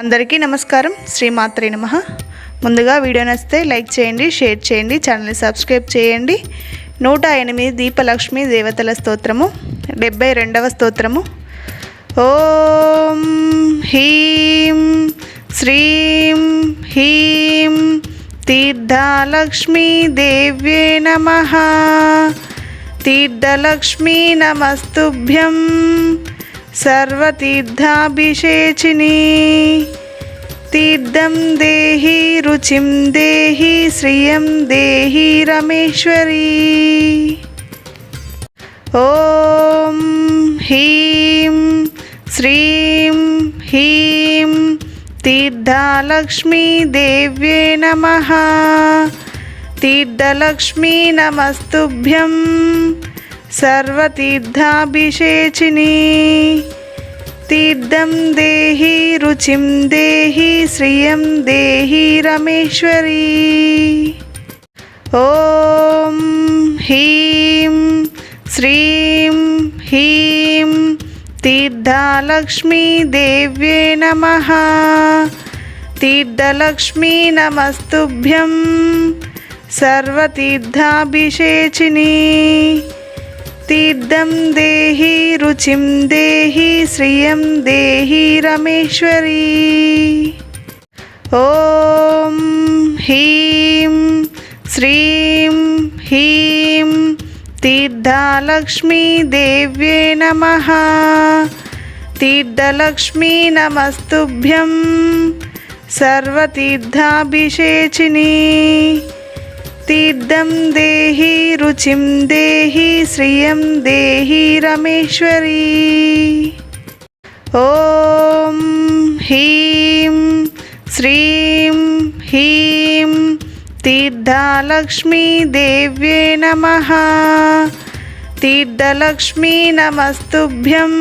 అందరికీ నమస్కారం. శ్రీమాత్రే నమ. ముందుగా వీడియో నచ్చితే లైక్ చేయండి షేర్ చేయండి ఛానల్ని సబ్స్క్రైబ్ చేయండి. నూట ఎనిమిది దీపలక్ష్మి దేవతల స్తోత్రము డెబ్బై రెండవ స్తోత్రము. ఓం హీం శ్రీం హీం తీర్థాలక్ష్మీ దేవ్యే నమ. తీర్థలక్ష్మీ నమస్తుభ్యం. సర్వతీర్థాభిషేచిని. తీర్థం దేహి రుచిం దేహి శ్రియం దేహి రమేశ్వరీ. ఓం హీం శ్రీం హీం తీర్థాలక్ష్మీ దేవ్యే నమ. తీర్థలక్ష్మీ నమస్తుభ్యం. సర్వతీర్థాభిషేచిని తీర్థం దేహి రుచిం దేహి శ్రియం దేహి రమేశ్వరీ ఓం హీం శ్రీం హీం తీర్థాలక్ష్మీ దేవ్యే నమ తీర్థలక్ష్మీ నమస్తుభ్యం సర్వతీర్థాభిషేచిని తీర్థం దేహి రుచిం దేహి శ్రియం దేహి రమేశ్వరీ ఓం హీం శ్రీం హీం తీర్థాలక్ష్మీ దేవ్యే నమ తీర్థలక్ష్మీ నమస్తుభ్యం సర్వతీర్థాభిషేచిని తీర్థం దేహి రుచిం దేహి శ్రియం దేహి రమేశ్వరీ ఓం హీం శ్రీం హీం తీర్థాలక్ష్మీ దేవ్యే నమ తీర్థలక్ష్మీ నమస్తుభ్యం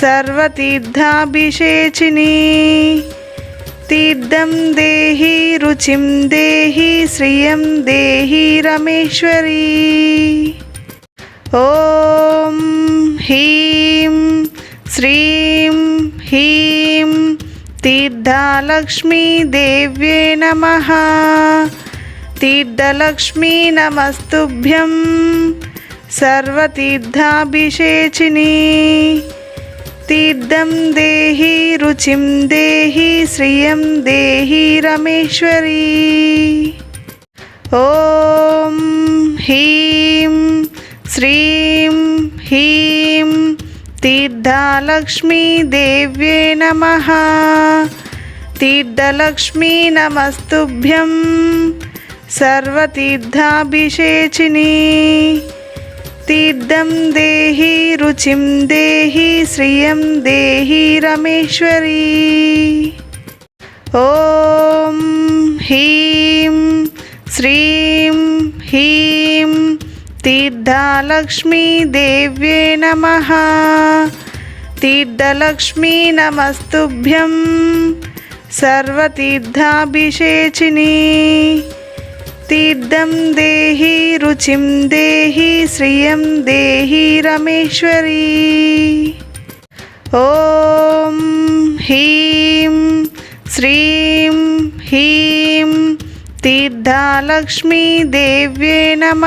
సర్వతీర్థాభిషేచిని తీర్థం దేహి రుచిం దేహి శ్రియం దేహి రమేశ్వరీ ఓం హీం శ్రీం హీం తీర్థాలక్ష్మీ దేవ్యే నమ తీర్థలక్ష్మీ నమస్తుభ్యం సర్వతీర్థాభిషేచిని తీర్థం దేహి రుచిం దేహి శ్రియం దేహి రమేశ్వరీ ఓం హీం శ్రీం హీం తీర్థాలక్ష్మీ దేవ్యే నమ తీర్థలక్ష్మీ నమస్తుభ్యం సర్వతీర్థాభిషేచిని తీర్థం దేహి రుచిం దేహి శ్రియం దేహి రమేశ్వరీ ఓం హీం శ్రీం హీం తీర్థాలక్ష్మీ దేవ్యే నమ తీర్థలక్ష్మీ నమస్తుభ్యం సర్వతీర్థాభిషేచిని తీర్థం దేహి రుచిం దేహి శ్రియం దేహి రమేశ్వరీ ఓం హీం శ్రీం హీం తీర్థాలక్ష్మీ దేవ్యే నమ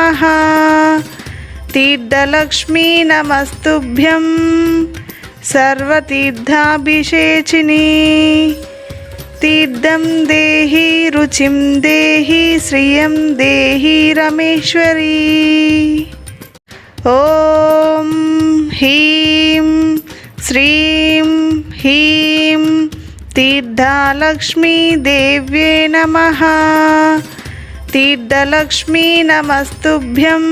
తీర్థలక్ష్మీ నమస్తుభ్యం సర్వతీర్థాభిషేచిని తీర్థం దేహి రుచిం దేహి శ్రియం దేహి రమేశ్వరీ ఓం హీం శ్రీం హీం తీర్థాలక్ష్మీ దేవ్యే నమ తీర్థలక్ష్మీ నమస్తుభ్యం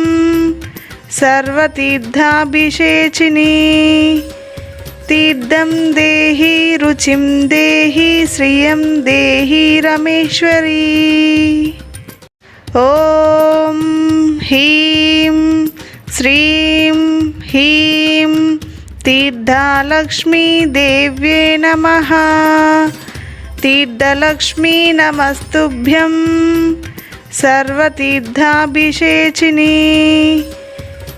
సర్వతీర్థాభిషేచిని తీర్థం దేహి రుచిం దేహి శ్రియం దేహి రమేశ్వరీ ఓం హీం శ్రీం హీం తీర్థాలక్ష్మీ దేవ్యే నమ తీర్థలక్ష్మీ నమస్తుభ్యం సర్వతీర్థాభిషేచిని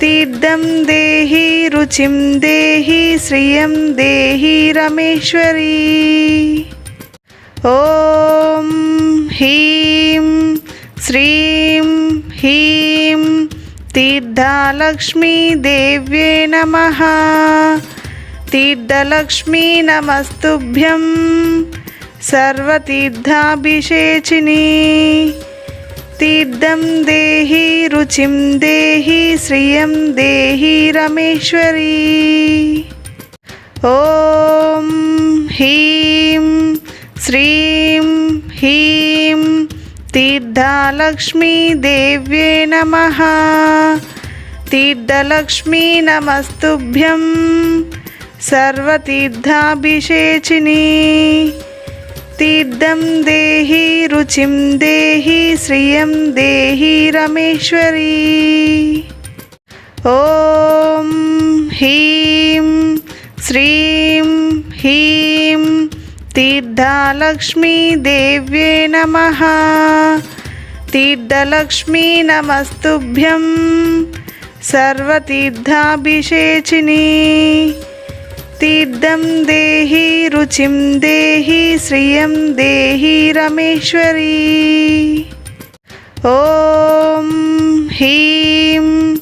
తీర్థం దేహి రుచిం దేహి శ్రియం దేహి రమేశ్వరి ఓం హ్రీం శ్రీం హ్రీం తీర్థాలక్ష్మీ దేవ్యే నమ తీర్థలక్ష్మీ నమస్తుభ్యం సర్వతీర్థాభిషేచిని తీర్థం దేహి రుచిం దేహి శ్రియం దేహి రమేశ్వరి. ఓం హ్రీం శ్రీం హ్రీం తీర్థాలక్ష్మీ దేవ్యే నమ. తీర్థలక్ష్మీ నమస్తుభ్యం సర్వతీర్థాభిషేచిని. తీర్థం దేహి రుచిం దేహి శ్రియం దేహి రమేశ్వరీ. ఓం హీం శ్రీం హీం తీర్థాలక్ష్మీ దేవ్యే నమ. తీర్థలక్ష్మీ నమస్తుభ్యం సర్వతీర్థాభిషేచిని. తీర్థం దేహి రుచిం దేహి శ్రియం దేహి రమేశ్వరి ఓం హ్రీం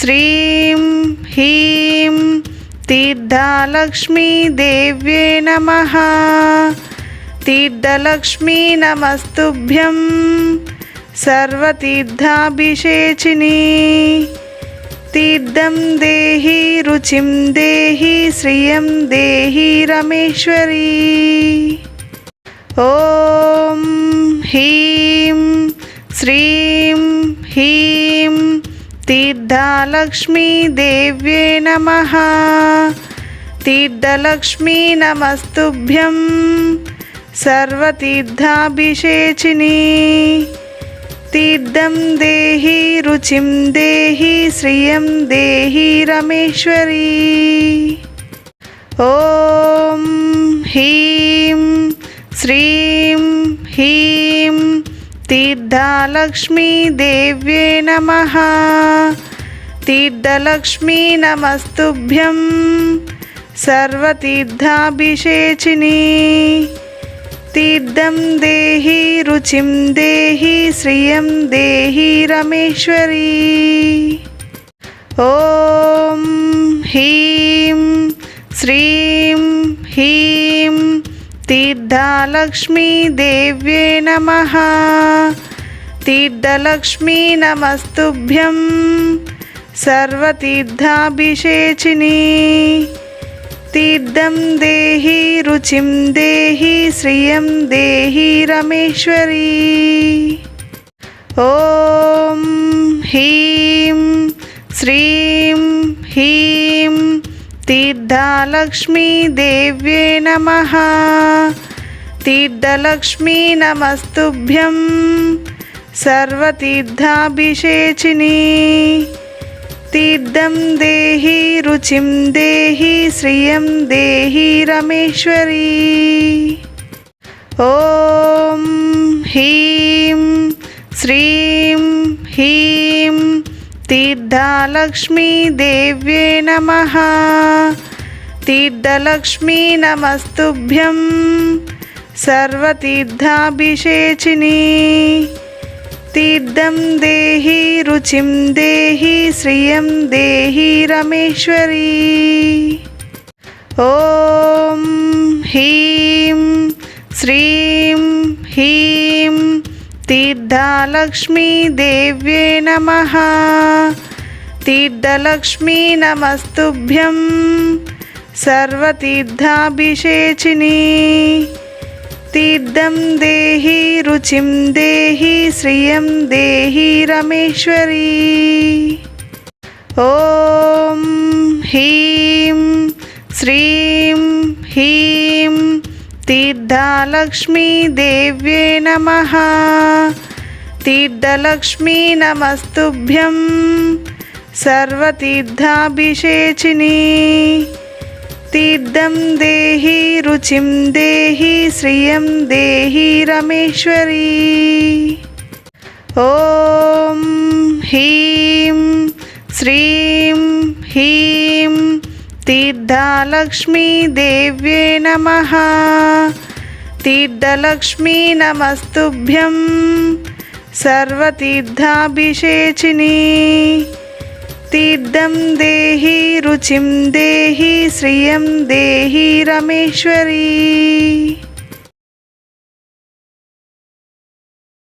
శ్రీం హ్రీం తీర్థాలక్ష్మీ దేవ్యే నమ తీర్థలక్ష్మీ నమస్తుభ్యం సర్వతీర్థాభిషేచిని తీర్థం దేహి రుచిం దేహి శ్రియం దేహి రమేశ్వరి. ఓం హ్రీం శ్రీం హ్రీం తీర్థాలక్ష్మీ దేవ్యే నమ. తీర్థలక్ష్మీ నమస్తుభ్యం సర్వతీర్థాభిషేచిని. తీర్థం దేహి రుచిం దేహి శ్రియం దేహి రమేశ్వరీ. ఓం హీం శ్రీం హీం తీర్థాలక్ష్మీ దేవ్యే నమ. తీర్థలక్ష్మీ నమస్తుభ్యం సర్వతీర్థాభిషేచిని. తీర్థం దేహి రుచిం దేహి శ్రియం దేహి రమేశ్వరి ఓం హ్రీం శ్రీం హ్రీం తీర్థాలక్ష్మీ దేవ్యే నమ తీర్థలక్ష్మీ నమస్తుభ్యం సర్వతీర్థాభిషేచిని తీర్థం దేహి రుచిం దేహి శ్రియం దేహి రమేశ్వరీ ఓం హ్రీం శ్రీం హ్రీం తీర్థాలక్ష్మీ దేవ్యే నమ తీర్థలక్ష్మీ నమస్తుభ్యం సర్వతీర్థాభిషేచిని తీర్థం దేహి రుచిం దేహి శ్రియం దేహి రమేశ్వరీ. ఓం హీం శ్రీం హీం తీర్థాలక్ష్మీ దేవ్యే నమ. తీర్థలక్ష్మీ నమస్తుభ్యం సర్వతీర్థాభిషేచిని. तीर्थं देहि, रुचिं देहि, श्रियं देहि, रमेश्वरी। ॐ ह्रीं, श्रीं ह्रीं तीर्थालक्ष्मीदेव्ये नमः। तीर्थलक्ष्मी नमस्तुभ्यं, सर्वतीर्थाभिषेचिनी। तीर्थं देहि, रुचिं देहि శ్రియం దేహి రమేశ్వరీ. ఓం హ్రీం శ్రీం హ్రీం తీర్థలక్ష్మీ దేవ్యే నమ. తీర్థలక్ష్మీ నమస్తుభ్యం సర్వతీర్థాభిషేచిని. తీర్థం దేహి రుచిం దేహి శ్రియం దేహి రమేశ్వరీ. ఓం హ్రీం శ్రీం హ్రీం తీర్థలక్ష్మీదేవ్యే నమ. తీర్థలక్ష్మీ నమస్తుభ్యం సర్వతీర్థాభిషేచిని. తీర్థం దేహి రుచిం దేహి శ్రియం దేహి రమేశ్వరీ.